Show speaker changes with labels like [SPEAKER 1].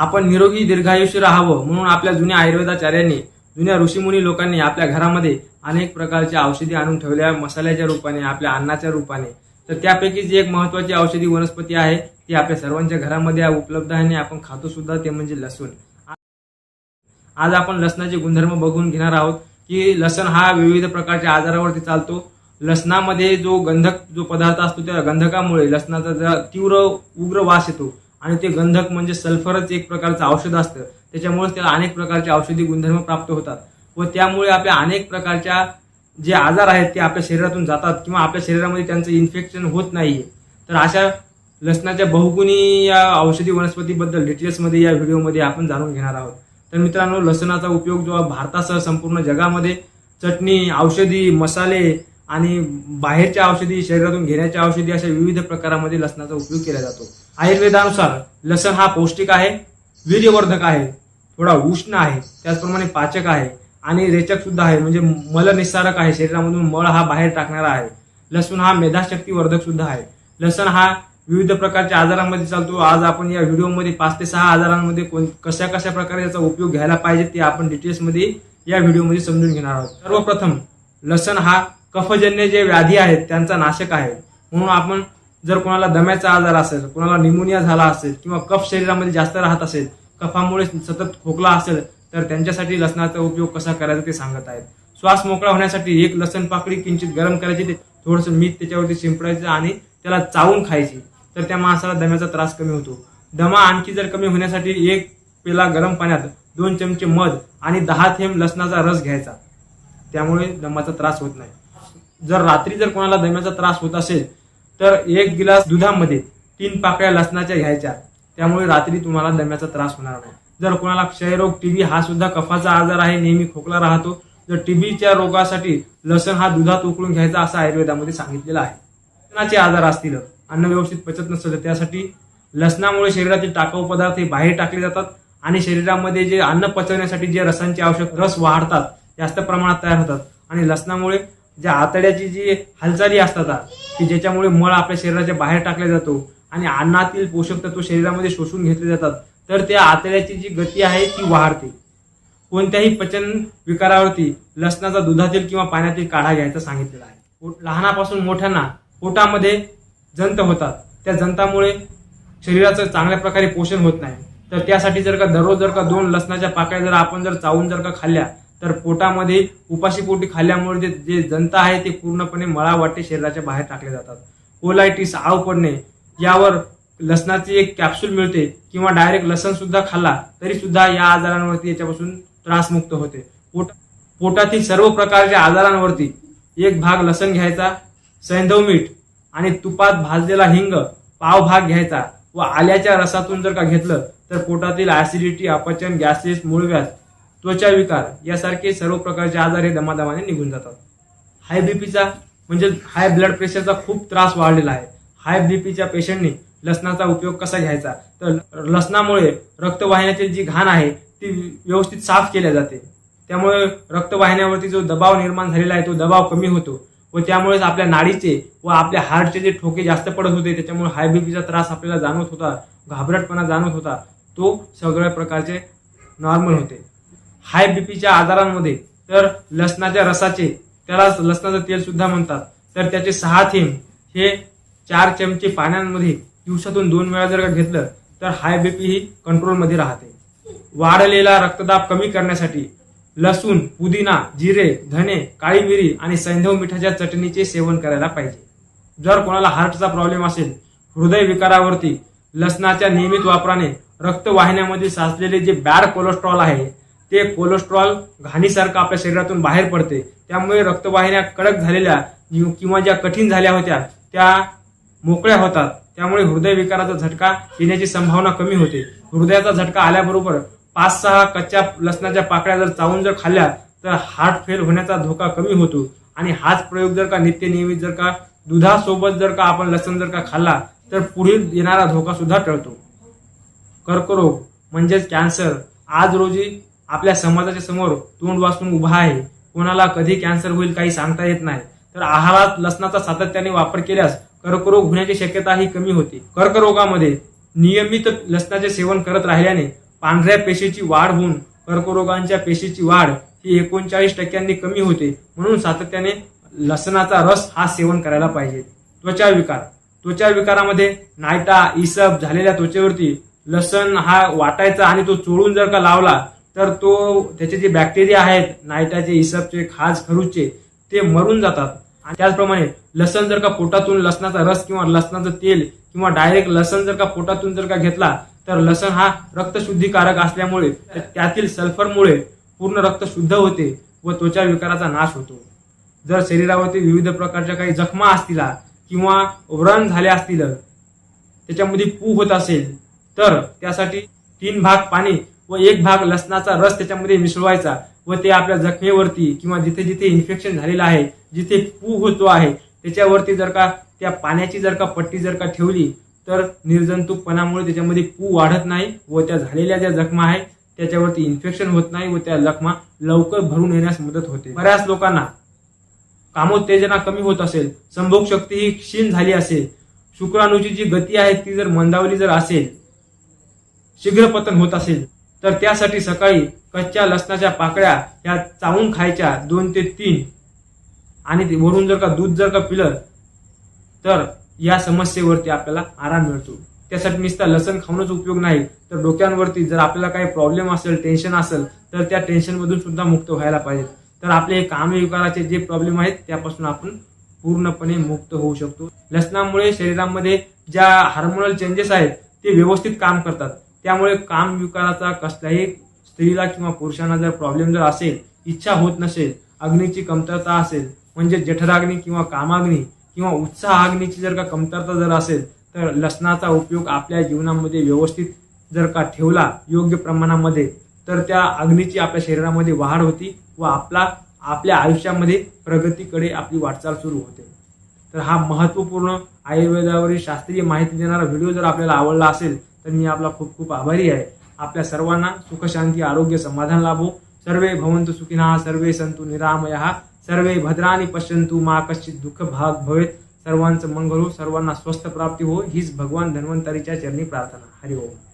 [SPEAKER 1] आपण निरोगी दीर्घायुष्य राहावं म्हणून आपल्या जुन्या आयुर्वेदाचार्यांनी जुन्या ऋषीमुनी लोकांनी आपल्या घरामध्ये अनेक प्रकारच्या औषधी आणून ठेवल्या मसाल्याच्या रूपाने आपल्या अन्नाच्या रूपाने. तर त्यापैकी जी एक महत्वाची औषधी वनस्पती आहे ती आपल्या सर्वांच्या घरामध्ये उपलब्ध आहे आणि आपण खातो सुद्धा ते म्हणजे लसूण. आज आपण लसणाचे गुणधर्म बघून घेणार आहोत की लसण हा विविध प्रकारच्या आजारावरती चालतो. लसणामध्ये जो गंधक जो पदार्थ असतो त्या गंधकामुळे लसणाचा तीव्र उग्र वास येतो. आणि ते गंधक म्हणजे सल्फरच एक प्रकारचं औषध असतं. त्याच्यामुळेच त्याला अनेक प्रकारचे औषधी गुणधर्म प्राप्त होतात. व त्यामुळे आपल्या अनेक प्रकारच्या जे आजार आहेत ते आपल्या शरीरातून जातात किंवा आपल्या शरीरामध्ये त्यांचं इन्फेक्शन होत नाहीये. तर अशा लसणाच्या बहुगुणी या औषधी वनस्पतीबद्दल डिटेल्समध्ये या व्हिडिओमध्ये आपण जाणून घेणार आहोत. तर मित्रांनो लसणाचा उपयोग जो भारतासह संपूर्ण जगामध्ये चटणी औषधी मसाले आणि बाहेरच्या औषधी शरीरातून घेण्याच्या औषधी अशा विविध प्रकारामध्ये लसणाचा उपयोग केला जातो. आयुर्वेदानुसार लसण हा पौष्टिक आहे वीर्यवर्धक आहे थोडा उष्ण आहे त्याचप्रमाणे पाचक आहे आणि रेचक सुद्धा आहे म्हणजे मलनिस्सारक आहे शरीरामधून मळ हा बाहेर टाकणारा आहे. लसूण हा मेधाशक्तीवर्धक सुद्धा आहे. लसण हा विविध प्रकारच्या आजारांमध्ये चालतो. आज आपण या व्हिडिओमध्ये पाच ते सहा आजारांमध्ये कोण कशा कशा प्रकारे याचा उपयोग घ्यायला पाहिजे ते आपण डिटेल्समध्ये या व्हिडिओमध्ये समजून घेणार आहोत. सर्वप्रथम लसण हा कफजन्य जे व्याधी आहेत त्यांचा नाशक आहे. म्हणून आपण जर कोणाला दम्याचा आजार असेल कोणाला निमोनिया झाला असेल किंवा कफ शरीरामध्ये जास्त राहत असेल कफामुळे सतत खोकला असेल तर त्यांच्यासाठी लसणाचा उपयोग कसा करायचा ते सांगत आहेत. श्वास मोकळा होण्यासाठी एक लसण पाकळी किंचित गरम करायची ते थोडंसं मीठ त्याच्यावरती शिंपडायचं आणि त्याला चावून खायची. तर त्या माणसाला दम्याचा त्रास कमी होतो. दमा आणखी जर कमी होण्यासाठी एक पेला गरम पाण्यात दोन चमचे मध आणि दहा थेंब लसणाचा रस घ्यायचा. त्यामुळे दमाचा त्रास होत नाही. जर रात्री जर कोणाला दम्याचा त्रास होत असेल तर एक गिलास दुधामध्ये तीन पाकळ्या लसणाच्या घ्यायच्या. त्यामुळे रात्री तुम्हाला दम्याचा त्रास होणार नाही. जर कोणाला क्षयरोग टीबी हा सुद्धा कफाचा आजार आहे नेहमी खोकला राहतो तर टीबीच्या रोगासाठी लसण हा दुधात उकळून घ्यायचा असं आयुर्वेदामध्ये सांगितलेलं आहे. लसणाचे आजार असतील अन्न व्यवस्थित पचत नसतं तर त्यासाठी लसणामुळे शरीरातील टाकाऊ पदार्थ हे बाहेर टाकले जातात आणि शरीरामध्ये जे अन्न पचवण्यासाठी जे रसांचे आवश्यक रस वाढतात जास्त प्रमाणात तयार होतात. आणि लसणामुळे ज्या आतड्याची जी हालचाली असतात की ज्याच्यामुळे मळ आपल्या शरीराच्या बाहेर टाकला जातो आणि अन्नातील पोषक तत्व शरीरामध्ये शोषून घेतले जातात तर त्या आतड्याची जी गती आहे ती वाढते. कोणत्याही पचन विकारावरती लसणाचा दुधातील किंवा पाण्यातील काढा घ्यायचा सांगितलेला आहे. लहानापासून मोठ्यांना पोटामध्ये जंत होतात. त्या जंतामुळे शरीराचं चांगल्या प्रकारे पोषण होत नाही. तर त्यासाठी जर का दररोज जर का दोन लसणाच्या पाकळ्या जर आपण जर चावून जर का खाल्ल्या तर पोटामध्ये उपाशी पोटी खाल्ल्यामुळे जे जे जनता आहे ते पूर्णपणे मळा वाटे शरीराच्या बाहेर टाकले जातात. कोलायटिस आव पडणे यावर लसणाची एक कॅप्सूल मिळते किंवा डायरेक्ट लसण सुद्धा खाल्ला तरी सुद्धा या आजारांवरती याच्यापासून त्रासमुक्त होते. पोट पोटातील सर्व प्रकारच्या आजारांवरती एक भाग लसण घ्यायचा सैंधव मीठ आणि तुपात भाजलेला हिंग पाव भाग घ्यायचा व आल्याच्या रसातून जर का घेतलं तर पोटातील ऍसिडिटी अपचन गॅसेस मूळव्यास त्वचा विकार यासारखे सर्व प्रकारचे आजार हे दमादमाने निघून जातात. हाय बीपीचा म्हणजे हाय ब्लड प्रेशरचा खूप त्रास वाढलेला आहे. हाय बीपीच्या पेशंटनी लसणाचा उपयोग कसा घ्यायचा? तर लसणामुळे रक्तवाहिन्यातील जी घाण आहे ती व्यवस्थित साफ केल्या जाते. त्यामुळे रक्तवाहिन्यावरती जो दबाव निर्माण झालेला आहे तो दबाव कमी होतो व त्यामुळेच आपल्या नाडीचे व आपल्या हार्टचे जे ठोके जास्त पडत होते त्याच्यामुळे हाय बीपीचा त्रास आपल्याला जाणवत होता घाबरटपणा जाणवत होता. तो सगळ्या प्रकारचे नॉर्मल होते. हाय बीपीच्या आजारांमध्ये तर लसणाच्या रसाचे त्याला लसणाचं तेल सुद्धा म्हणतात. तर त्याचे सहा थेंब हे चार चमचे पाण्यामध्ये दिवसातून दोन वेळा जर का घेतलं तर हाय बीपी ही कंट्रोलमध्ये राहते. वाढलेला रक्तदाब कमी करण्यासाठी लसूण पुदिना जिरे धने काळी मिरी आणि सैंधव मिठाच्या चटणीचे सेवन करायला पाहिजे. जर कोणाला हार्टचा प्रॉब्लेम असेल हृदय विकारावरती लसणाच्या नियमित वापराने रक्तवाहिन्यामध्ये साचलेले जे बॅड कोलेस्ट्रॉल आहे ते कोलेस्ट्रॉल घाणीसारखं आपल्या शरीरातून बाहेर पडते. त्यामुळे रक्तवाहिन्या कडक झालेल्या किंवा ज्या कठीण झाल्या होत्या त्या मोकळ्या होतात. त्यामुळे हृदय विकाराचा झटका येण्याची संभावना कमी होते. हृदयाचा झटका आल्याबरोबर पाच सहा कच्च्या लसणाच्या पाकळ्या जर चावून जर खाल्ल्या तर हार्ट फेल होण्याचा धोका कमी होतो. आणि हाच प्रयोग जर का नित्य नियमित जर का दुधासोबत जर का आपण लसण जर का खाल्ला तर पुढील येणारा धोका सुद्धा टळतो. कर्करोग म्हणजेच कॅन्सर. आज रोजी आपल्या समाजाच्या समोर तोंड वाचून उभा आहे. कोणाला कधी कॅन्सर होईल काही सांगता येत नाही. तर आहारात लसणाचा सातत्याने वापर केल्यास कर्करोग होण्याची शक्यता ही कमी होते. कर्करोगामध्ये नियमित लसणाचे सेवन करत राहिल्याने पांढऱ्या पेशीची वाढ होऊन कर्करोगांच्या पेशीची वाढ ही एकोणचाळीस टक्क्यांनी कमी होते. म्हणून सातत्याने लसणाचा रस हा सेवन करायला पाहिजे. त्वचा विकार. त्वचा विकारामध्ये नायटा इसब झालेल्या त्वचेवरती लसण हा वाटायचा आणि तो चोळून जर का लावला तर तो त्याचे जे बॅक्टेरिया आहेत नायटाचे इसबचे खाज खरूजचे ते मरून जातात. आणि त्याचप्रमाणे लसण जर का पोटातून लसणाचा रस किंवा लसणाचं तेल किंवा डायरेक्ट लसण जर का पोटातून जर का घेतला तर लसण हा रक्तशुद्धीकारक असल्यामुळे त्यातील सल्फरमुळे पूर्ण रक्त शुद्ध होते व त्वचा विकाराचा नाश होतो. जर शरीरावरती विविध प्रकारच्या काही जखमा असतील किंवा व्रण झाले असतील त्याच्यामध्ये पू होत असेल तर त्यासाठी तीन भाग पाणी व एक भाग लसणाचा रस त्याच्यामध्ये मिसळवायचा व ते आपल्या जखमेवरती किंवा जिथे जिथे इन्फेक्शन झालेलं आहे जिथे पू होतो आहे त्याच्यावरती जर का त्या पाण्याची जर का पट्टी जर का ठेवली तर निर्जंतुकपणामुळे त्याच्यामध्ये पू वाढत नाही व त्या झालेल्या ज्या जखमा आहेत त्याच्यावरती इन्फेक्शन होत नाही व त्या जखमा लवकर भरून येण्यास मदत होते. बऱ्याच लोकांना कामोत्तेजना कमी होत असेल संभोग शक्ती ही क्षीण झाली असेल शुक्राणूची जी गती आहे ती जर मंदावली जर असेल शीघ्र पतन होत असेल तर त्यासाठी सकाळी कच्च्या लसणाच्या पाकळ्या ह्या चावून खायच्या दोन ते तीन. आणि ते वरून जर का दूध जर का पिलं तर या समस्येवरती आपल्याला आराम मिळतो. त्यासाठी नुसता लसण खाऊनच उपयोग नाही तर डोक्यांवरती जर आपल्याला काही प्रॉब्लेम असेल टेन्शन असेल तर त्या टेन्शनमधून सुद्धा मुक्त व्हायला पाहिजे. तर आपले हे कामविकाराचे जे प्रॉब्लेम आहेत त्यापासून आपण पूर्णपणे मुक्त होऊ शकतो. लसणामुळे शरीरामध्ये ज्या हार्मोनल चेंजेस आहेत ते व्यवस्थित काम करतात. त्यामुळे काम विकाराचा कसल्याही स्त्रीला किंवा पुरुषांना जर प्रॉब्लेम जर असेल इच्छा होत नसेल अग्नीची कमतरता असेल म्हणजे जठराग्नी किंवा कामाग्नी किंवा उत्साह अग्नीची जर का कमतरता जर असेल तर लसणाचा उपयोग आपल्या जीवनामध्ये व्यवस्थित जर का ठेवला योग्य प्रमाणामध्ये तर त्या अग्नीची आपल्या शरीरामध्ये वाढ होती व आपला आपल्या आयुष्यामध्ये प्रगतीकडे आपली वाटचाल सुरू होते. तर हा महत्त्वपूर्ण आयुर्वेदावरील शास्त्रीय माहिती देणारा व्हिडिओ जर आपल्याला आवडला असेल तर मी आपला खूप खूप आभारी आहे. आपल्या सर्वांना सुखशांती आरोग्य समाधान लाभो. सर्वे भवंतु सुखिनः सर्वे संतु निरामया. सर्वे भद्राणी पश्यंतु मा कश्चित दुःख भाग भवेत. सर्वांचं मंगल हो सर्वांना स्वस्थ प्राप्ती हो. हीच भगवान धन्वंतरीच्या चरणी प्रार्थना. हरि ओम.